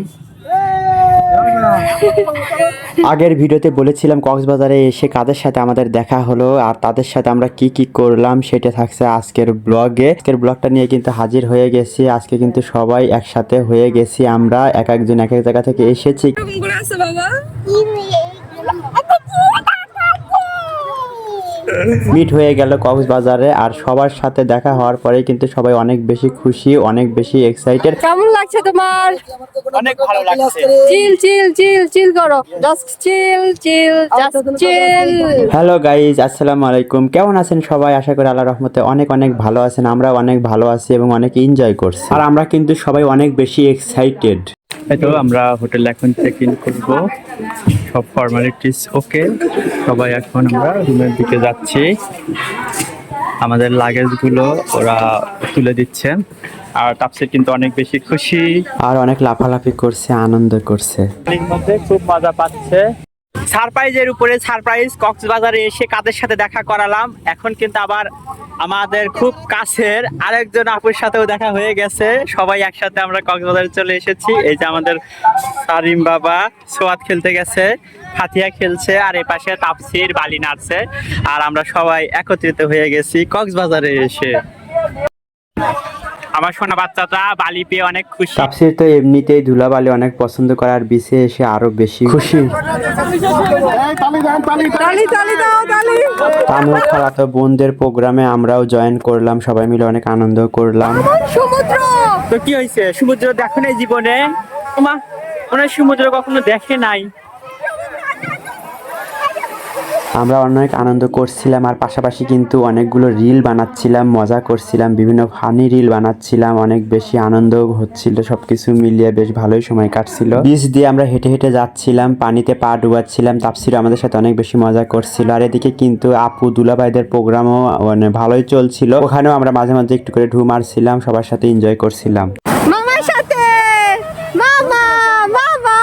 আগের ভিডিওতে বলেছিলাম কক্সবাজারে এসে কাদের সাথে আমাদের দেখা হলো আর তাদের সাথে আমরা কি কি করলাম সেটা থাকছে আজকের ব্লগে। আজকের ব্লগটা নিয়ে কিন্তু হাজির হয়ে গেছি। আজকে কিন্তু সবাই একসাথে হয়ে গেছি আমরা। এক একজন এক এক জায়গা থেকে এসেছি। বাবা। মিট হয়ে গেল কক্সবাজারে আর সবার সাথে দেখা হওয়ার পরে কিন্তু সবাই অনেক বেশি খুশি অনেক বেশি এক্সাইটেড কেমন লাগছে তোমার? অনেক ভালো লাগছে। চিল চিল চিল চিল করো। Just chill chill just chill hello guys আসসালামু আলাইকুম। কেমন আছেন সবাই? আশা করি আল্লাহ রহমতে অনেক অনেক ভালো আছেন। আমরা অনেক ভালো আছি এবং অনেক এনজয় করছি। আর আমরা কিন্তু সবাই অনেক বেশি এক্সাইটেড তো আমরা হোটেল এখন চেক ইন করব। সব ফর্মালিটিস ওকে সবাই এখন আমরা রুমের দিকে যাচ্ছি। আমাদের লাগেজগুলো ওরা তুলে দিচ্ছে। আর তাপসির কিন্তু অনেক বেশি খুশি। আর অনেক লাফালাফি করছে আনন্দ করছে। মধ্যে খুব মজা পাচ্ছে। সারপ্রাইজের উপরে সারপ্রাইজ কক্সবাজারে এসে কাদের সাথে দেখা করালাম? এখন কিন্তু আবার আমাদের খুব কাছের আরেকজন আপুর সাথেও দেখা হয়ে গেছে। সবাই একসাথে আমরা কক্সবাজারে চলে এসেছি। এই যে আমাদের সারিম বাবা সোয়াদ খেলতে গেছে, ফাতিয়া খেলছে, আর এ পাশে তাপসির বালি নাড়ছে, আর আমরা সবাই একত্রিত হয়ে গেছি কক্সবাজারে এসে। আমার সোনা বাচ্চাটা বালি পেয়ে অনেক খুশি। তাপসির তো এমনিতেই ধুলাবালি অনেক পছন্দ করার বিষে এসে আরও বেশি খুশি। তামিল খালাতো বোনদের প্রোগ্রামে আমরাও জয়েন করলাম সবাই মিলে অনেক আনন্দ করলাম। সমুদ্র। তো কি হয়েছে? সমুদ্র দেখো নাই জীবনে? মা মনে সমুদ্র কখনো দেখে নাই। আমরা অনেক আনন্দ করছিলাম, আর পাশাপাশি কিন্তু অনেকগুলো রিল বানাচ্ছিলাম, মজা করছিলাম, বিভিন্ন ফানি রিল বানাচ্ছিলাম, অনেক বেশি আনন্দ হচ্ছিল, সবকিছু মিলিয়ে বেশ ভালোই সময় কাটছিল। বিচ দিয়ে আমরা হেঁটে হেঁটে যাচ্ছিলাম, পানিতে পা ডুবাচ্ছিলাম, তাপসির আমাদের সাথে অনেক বেশি মজা করছিল, আর এদিকে কিন্তু আপু, দুলাভাইদের প্রোগ্রামও মানে ভালোই চলছিল, ওখানেও আমরা মাঝে মাঝে একটু করে ঢু মারছিলাম, সবার সাথে এনজয় করছিলাম। সাথে মামা মামা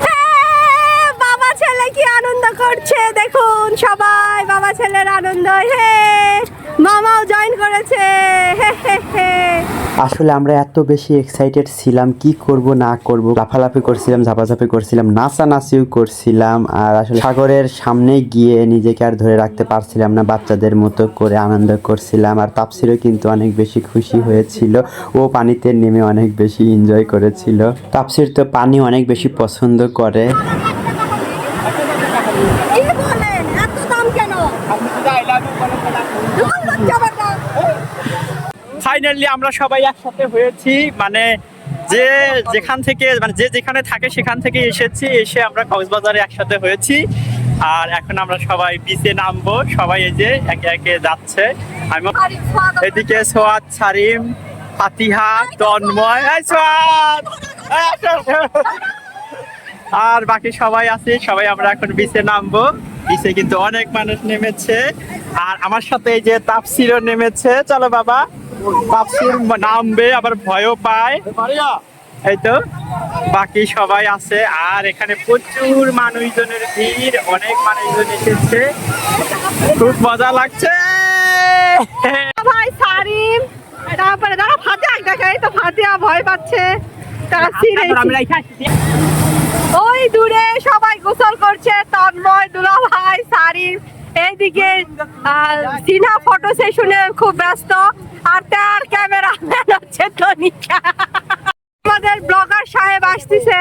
হ্যাঁ, বাবা ছেলে কি আনন্দ করছে, দেখুন সবাই, বাবা ছেলের আনন্দ, হে মামাও জয়েন করেছে আসলে আমরা এত বেশি এক্সাইটেড ছিলাম, কি করব, না করব, লাফালাফি করছিলাম, ঝাপাঝাপি করছিলাম, নাচানাচিও করছিলাম, আর আসলে সাগরের সামনে গিয়ে নিজেকে আর ধরে রাখতে পারছিলাম না, বাচ্চাদের মতো করে আনন্দ করছিলাম, আর তাপসিরও কিন্তু অনেক বেশি খুশি হয়েছিল, ও পানিতে নেমে অনেক বেশি এনজয় করেছিল। তাপসির তো পানি অনেক বেশি পছন্দ করে। ফাইনালি আমরা সবাই একসাথে হয়েছি। মানে যে যেখান থেকে মানে যে যেখানে থাকে সেখান থেকে এসেছি, এসে আমরা কক্সবাজারে একসাথে হয়েছি। আর এখন আমরা সবাই বিচে নামবো। সবাই এই যে একে একে যাচ্ছে। আমি এদিকে সোয়াদ, সারিম, ফাতিহা, তন্ময়। আর বাকি সবাই আছে। সবাই আমরা এখন বিচে নামবো। বিচে কিন্তু অনেক মানুষ নেমেছে। আর আমার সাথে এই যে তাপসিরও নেমেছে। চলো বাবা তাপসির নামবে, আবার ভয়ও পায়। এই তো, বাকি সবাই আছে। আর এখানে প্রচুর মানুষজনের ভিড়, অনেক মানুষজন এসেছে। খুব মজা লাগছে। ভাই সারিম, তারপরে দাঁড়া দেখে, এই তো ফাতিয়া ভয় পাচ্ছে। ওই দূরে সবাই গোসল করছে তন্ময় দুলা ভাই সারিম এইদিকে সিনহা ফটো সেশনে খুব ব্যস্ত। আর তার ক্যামেরা হচ্ছে তনিকা। আমাদের ব্লগার সাহেব আসতেছে।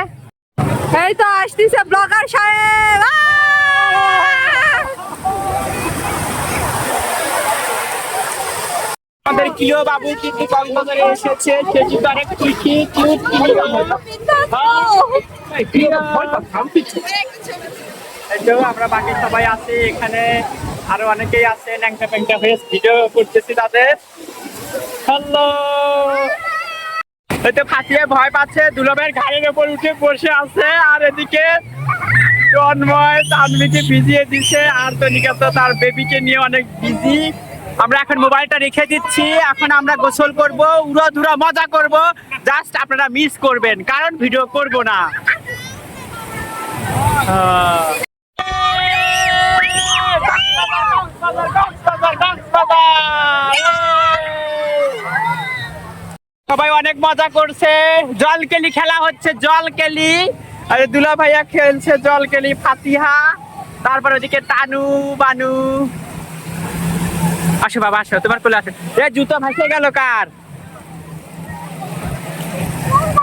এই তো আসতেছে ব্লগার সাহেব। আমাদের প্রিয় বাবু কিন্তু কক্সবাজারে এসেছে, সে কিন্তু অনেক খুশি কিউট আমরা বাকি সবাই আছি, এখানে আরও অনেকেই আছে ন্যাংটা প্যাংটা হয়ে ভিডিও করতেছি তাদের। হ্যালো ফাটিয়ে ভয় পাচ্ছে দুলবের ঘাড়ের উপর উঠে বসে আছে, আর এদিকে তন্ময় তানবিকে ভিজিয়ে দিছে, আর তনিকা তো তার বেবিকে নিয়ে অনেক বিজি আমরা এখন মোবাইলটা রেখে দিচ্ছি। এখন আমরা গোসল করব উড়ো ধুরা মজা করব। জাস্ট আপনারা মিস করবেন, কারণ ভিডিও করব না। সবাই অনেক মজা করছে। জল কেলি খেলা হচ্ছে জল কেলি আরে দুলা ভাইয়া খেলছে জল কেলি ফাতিহা। তারপর ওদিকে তানু, বানু। আসো বাবা, আসো, তোমার কোলে আসো। এ জুতো ভাসে গেল কার?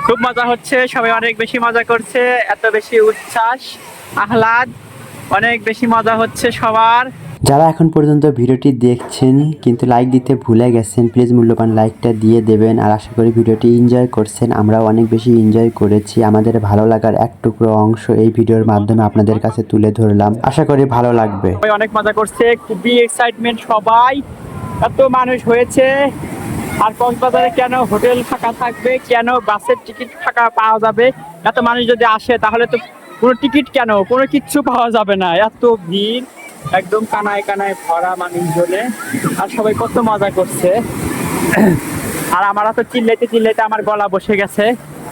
খুব মজা হচ্ছে, সবাই অনেক বেশি মজা করছে, এত বেশি উচ্ছ্বাস, আহ্লাদ, অনেক বেশি মজা হচ্ছে সবার। যারা এখন পর্যন্ত ভিডিওটি দেখছেন, কিন্তু লাইক দিতে ভুলে গেছেন প্লিজ মূল্যবান লাইকটা দিয়ে দেবেন। আর আশা করি ভিডিওটি এনজয় করছেন। আমরা অনেক বেশি এনজয় করেছি। আমাদের ভালো লাগার এক টুকরো অংশ এই ভিডিওর মাধ্যমে আপনাদের কাছে তুলে ধরলাম। আশা করি ভালো লাগবে। অনেক মজা করছে। খুবই এক্সাইটমেন্ট সবাই। এত মানুষ হয়েছে। আর কক্সবাজারে কেন হোটেল ফাঁকা থাকবে? কেন বাসের টিকিট ফাঁকা পাওয়া যাবে? এত মানুষ যদি আসে, তাহলে তো কোনো টিকিট কেন? কোনো কিচ্ছু পাওয়া যাবে না। এত ভিড়। একদম কানায় কানায় ভরা মানুষজনে। আর সবাই কত মজা করছে। আর আমার তো চিল্লাইতে চিল্লাইতে আমার গলা বসে গেছে।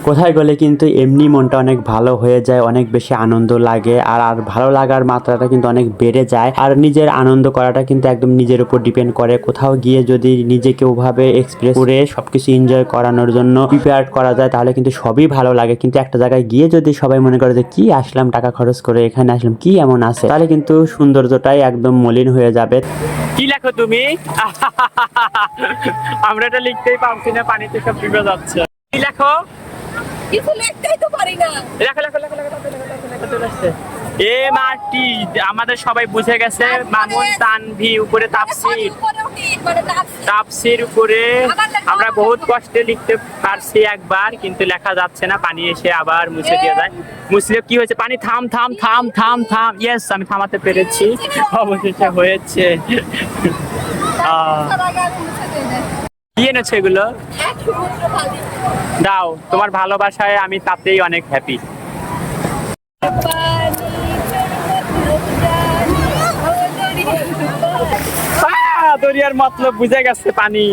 কোথায় গেলে কিন্তু এমনি মনটা অনেক ভালো হয়ে যায়, অনেক বেশি আনন্দ লাগে আর আর ভালো লাগার মাত্রাটা কিন্তু অনেক বেড়ে যায়। আর নিজের আনন্দ করাটা কিন্তু একদম নিজের উপর ডিপেন্ড করে। কোথাও গিয়ে যদি নিজেকে ওভাবে এক্সপ্রেস করে সবকিছু এনজয় করানোর জন্য প্রিপেয়ার করা যায়, তাহলে কিন্তু সবই ভালো লাগে। কিন্তু একটা জায়গায় গিয়ে যদি সবাই মনে করে যে, কি আসলাম টাকা খরচ করে এখানে আসলাম, কি এমন আছে? তাহলে কিন্তু সৌন্দর্যটাই একদম মলিন হয়ে যাবে। কি লেখো তুমি? আমরা এটা লিখতেই পারছি না, পানিতে সব ডুবে যাচ্ছে। কি লেখো? কিছু লিখতেই তো পারি না। লেখো লেখো লেখো লেখো লেখো, লেখো, লেখো, লেখো, চলে আসছে। এ মাটি আমাদের সবাই বুঝে গেছে মামুন তানভি উপরে তাপসির। উপরে উঠি, মানে। তাপসির। উপরে আমরা বহুত কষ্টে লিখতে পারছি একবার কিন্তু লেখা যাচ্ছে না পানি এসে আবার মুছে দিয়ে যায়। মুছলে কি হয়েছে? পানি থাম থাম থাম থাম থাম। ইয়েস আমি থামাতে পেরেছি। অবশেষে হয়েছে। আহ, তার আগে আমি মুছে দিয়ে যাই। কি এনেছো এগুলো। দাও, তোমার ভালোবাসায় আমি তাতেই অনেক হ্যাপি দরিয়ার মতলব বুঝে গেছে পানি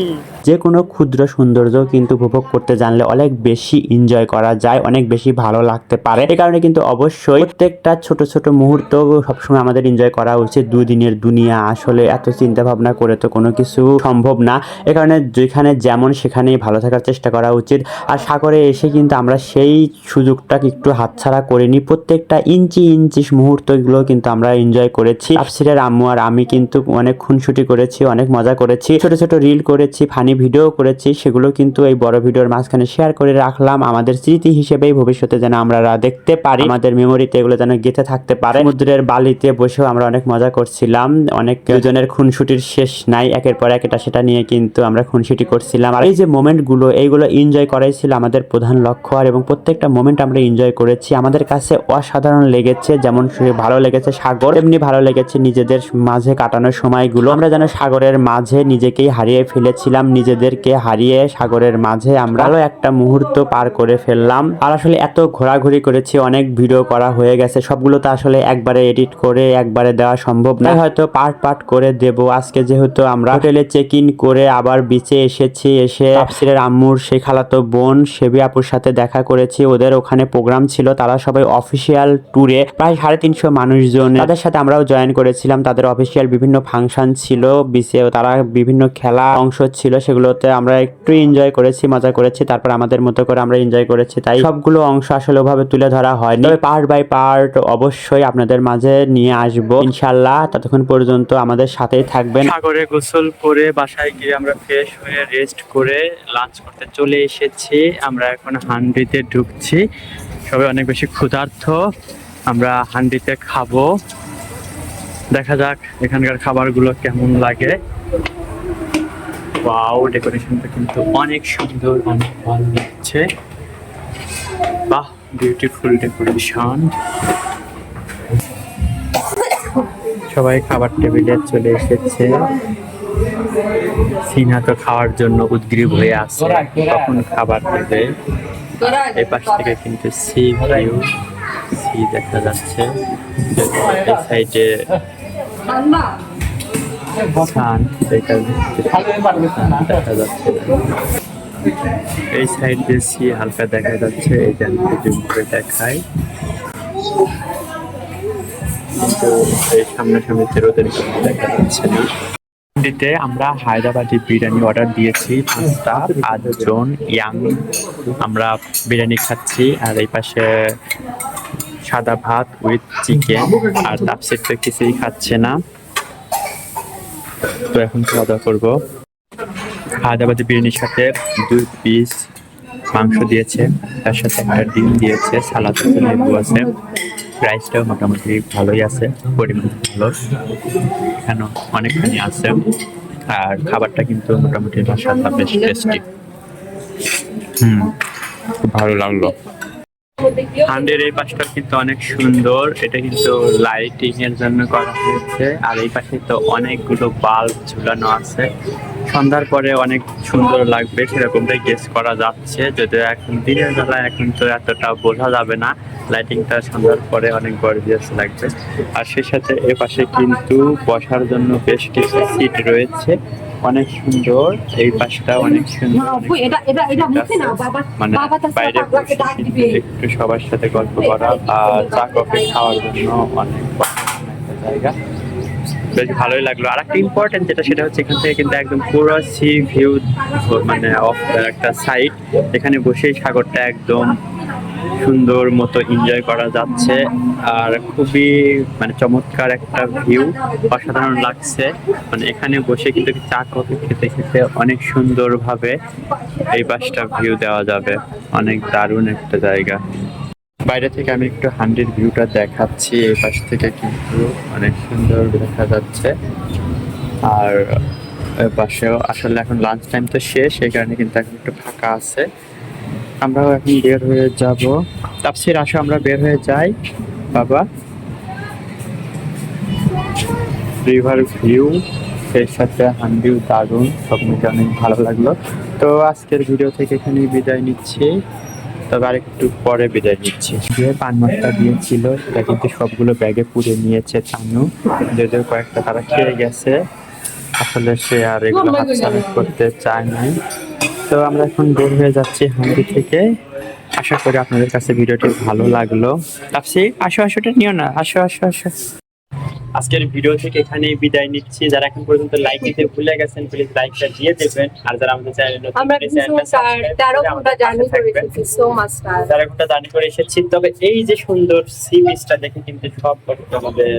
যে কোনো ক্ষুদ্র সৌন্দর্য কিন্তু উপভোগ করতে জানলে অনেক বেশি এনজয় করা যায়, অনেক বেশি ভালো লাগতে পারে। এই কারণে কিন্তু অবশ্যই প্রত্যেকটা ছোট ছোট মুহূর্ত সবসময় আমাদের এনজয় করা উচিত। দুদিনের দুনিয়া আসলে এত চিন্তা ভাবনা করে তো কোনো কিছু সম্ভব না। এ কারণে যেখানে যেমন সেখানেই ভালো থাকার চেষ্টা করা উচিত। আর সাগরে এসে কিন্তু আমরা সেই সুযোগটা একটু হাতছাড়া করিনি প্রত্যেকটা ইঞ্চি ইঞ্চি মুহূর্তগুলো কিন্তু আমরা এনজয় করেছি। আফসিরের আম্মু আর আমি কিন্তু অনেক খুনসুটি করেছি, অনেক মজা করেছি। ছোট ছোট রিল করেছি ফানি ভিডিও করেছি সেগুলো কিন্তু এই বড় ভিডিওর মাঝখানে শেয়ার করে রাখলাম। আমাদের স্মৃতি হিসেবেই ভবিষ্যতে যেন আমরা দেখতে পারি। আমাদের মেমোরিতে এগুলো যেন গেঁথে থাকতে পারে। সমুদ্রের বালিতে বসেও আমরা অনেক মজা করছিলাম। অনেক দুজনের খুনসুটির শেষ নাই একের পর এক এটা সেটা নিয়ে কিন্তু আমরা খুনসুটি করছিলাম। আর এই যে মোমেন্টগুলো এইগুলো এনজয় করাই ছিল আমাদের প্রধান লক্ষ্য। আর এবং প্রত্যেকটা মোমেন্ট আমরা এনজয় করেছি। আমাদের কাছে অসাধারণ লেগেছে যেমন ভালো লেগেছে সাগর এমনি ভালো লেগেছে নিজেদের মাঝে কাটানোর সময়গুলো। আমরা যেন সাগরের মাঝে নিজেকেই হারিয়ে ফেলেছিলাম নিজেদেরকে হারিয়ে সাগরের মাঝে আমরা ভালো একটা মুহূর্ত পার করে ফেললাম। আর আসলে এত ঘোরাঘুরি করেছি, অনেক ভিডিও করা হয়ে গেছে, সবগুলো তো আসলে একবারে এডিট করে, একবারে দেওয়া সম্ভব না। হয়তো পার্ট পার্ট করে দেব। আজকে যেহেতু আমরা হোটেলে চেক ইন করে আবার বিচে এসেছি, এসে তাফসিরের আম্মুর, সেই খালাতো বোন সেবি আপুর সাথে দেখা করেছি। ওদের ওখানে প্রোগ্রাম ছিল, তারা সবাই অফিসিয়াল ট্যুরে প্রায় সাড়ে তিনশো মানুষজন। তাদের সাথে আমরাও জয়েন করেছিলাম। তাদের অফিসিয়াল বিভিন্ন ফাংশন ছিল বিচে তারা বিভিন্ন খেলা অংশ ছিল সেগুলোতে আমরা একটু এনজয় করেছি, মজা করেছি, তারপর আমাদের মতো করে আমরা এনজয় করেছি, তাই সবগুলো অংশ আসলে ওভাবে তুলে ধরা হয়নি। তবে পার্ট বাই পার্ট অবশ্যই আপনাদের মাঝে নিয়ে আসব। ইনশাল্লাহ ততক্ষণ পর্যন্ত আমাদের সাথেই থাকবেন। সাগরে গোসল করে বাসায় গিয়ে আমরা ফ্রেশ হয়ে রেস্ট করে লাঞ্চ করতে চলে এসেছি। আমরা এখন হান্ডিতে ঢুকছি। সবাই অনেক বেশি ক্ষুধার্থ আমরা হান্ডিতে খাব। দেখা যাক এখানকার খাবারগুলো কেমন লাগে। ওয়াও ডেকোরেশনটা কিন্তু অনেক সুন্দর, অনেক ভালো লাগছে। বাহ বিউটিফুল ডেকোরেশন সবাই খাবার টেবিলে চলে এসেছে। সিনহা তো খাওয়ার জন্য উদ্গ্রীব হয়ে আছে, কখন খাবার দেবে? এই পাশ থেকে কিন্তু সি ভিউ, সি দেখা যাচ্ছে। সাইডে যাচ্ছে এই সাইড দিয়ে হালকা দেখা যাচ্ছে আমি জুম দেখাই। কিন্তু এই সামনাসামনিতে রোদের কারণে দেখা যাচ্ছে আমরা হায়দ্রাবাদি বিরিয়ানি অর্ডার দিয়েছি, পাঁচটা, পাঁচজন ইয়াং আমরা বিরিয়ানি খাচ্ছি, আর এই পাশে সাদা ভাত উইথ চিকেন আর তাপসির তো কিছুই খাচ্ছে না। তো এখন খাওয়া দাওয়া করব। হায়দ্রাবাদি বিরিয়ানির সাথে দুই পিস মাংস দিয়েছে, তার সাথে একটা ডিম দিয়েছে, সালাদ লেবু আছে। প্রাইসটাও মোটামুটি ভালোই আছে, পরিমাণ ভালো। কেন অনেকখানি আছে। আর খাবারটা কিন্তু মোটামুটি বেশ টেস্টি হুম, খুব ভালো লাগল। হান্ডের এই পাশটা কিন্তু অনেক সুন্দর। এটা কিন্তু লাইটিং এর জন্য করা হয়েছে। আর এই পাশে তো অনেকগুলো বাল্ব ঝুলানো আছে। সন্ধ্যার পরে অনেক সুন্দর লাগবে, সেরকমটাই গেস করা যাচ্ছে। যদিও এখন দিনের বেলা এখন তো এতটা বোঝা যাবে না। লাইটিংটা সন্ধ্যার পরে অনেক গর্জিয়াস লাগবে। আর সেই সাথে এ পাশে কিন্তু বসার জন্য বেশ কিছু সিট রয়েছে। অনেক সুন্দর এই পাশটা অনেক সুন্দর বাবা মানে বাইরে একটু সবার সাথে গল্প করা আর চা কফি খাওয়ার জন্য অনেক জায়গা। বেশ ভালোই লাগল। আর একটা ইম্পর্টেন্ট যেটা সেটা হচ্ছে এখান থেকে কিন্তু একদম পুরো সি ভিউ মানে অফ একটা সাইড এখানে বসেই সাগরটা একদম সুন্দর মতো এনজয় করা যাচ্ছে আর খুবই মানে চমৎকার একটা ভিউ অসাধারণ লাগছে। মানে এখানে বসে কিন্তু চা কফি খেতে খেতে অনেক সুন্দরভাবে এই পাশটা ভিউ দেওয়া যাবে। অনেক দারুণ একটা জায়গা। বাইরে থেকে আমি একটু হান্ডির ভিউটা দেখাচ্ছি, এই পাশ থেকে কিন্তু অনেক সুন্দর দেখা যাচ্ছে। আর পাশেও, আসলে এখন লাঞ্চ টাইম তো শেষ, এই কারণে কিন্তু এখন একটু ফাঁকা আছে। আমরাও এখন বের হয়ে যাব। তাপসির আসো আমরা বের হয়ে যাই। বাবা। রিভার ভিউ সেই সাথে হান্ডিও দারুণ, সব মিলে অনেক ভালো লাগল। তো আজকের ভিডিও থেকে এখানেই বিদায় নিচ্ছি। তবে আরেকটু পরে বিদায় নিচ্ছি। যে পান মশলা দিয়েছিল সেটা কিন্তু সবগুলো ব্যাগে পুড়ে নিয়েছে চানু যদিও কয়েকটা তারা খেয়ে গেছে, আসলে সে আর এগুলো হাতছাড়া করতে চায় নাই তো আমরা এখন বের হয়ে যাচ্ছি হান্ডি থেকে। আশা করি আপনাদের কাছে ভিডিওটি ভালো লাগল। তাপসি আসো আসো এটা নিও না। আসো আসো আসো। আজকের ভিডিও থেকে এখানেই বিদায় নিচ্ছি। যারা এখন পর্যন্ত লাইক দিতে ভুলে গেছেন প্লিজ লাইকটা দিয়ে দেবেন। আর যারা আমাদের চ্যানেলে নতুন আমরা তেরো ঘণ্টা জার্নি করে এসেছি সো মাচ তেরো ঘণ্টা জার্নি করে এসেছি। তবে এই যে সুন্দর সি বিচটা দেখে কিন্তু সব কষ্ট আমাদের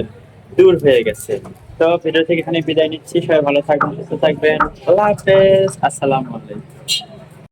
দূর হয়ে গেছে। তো ভিডিও থেকে এখানে বিদায় নিচ্ছি। সবাই ভালো থাকবেন সুস্থ থাকবেন। আল্লাহ হাফেজ। আসসালামু আলাইকুম। Thank you.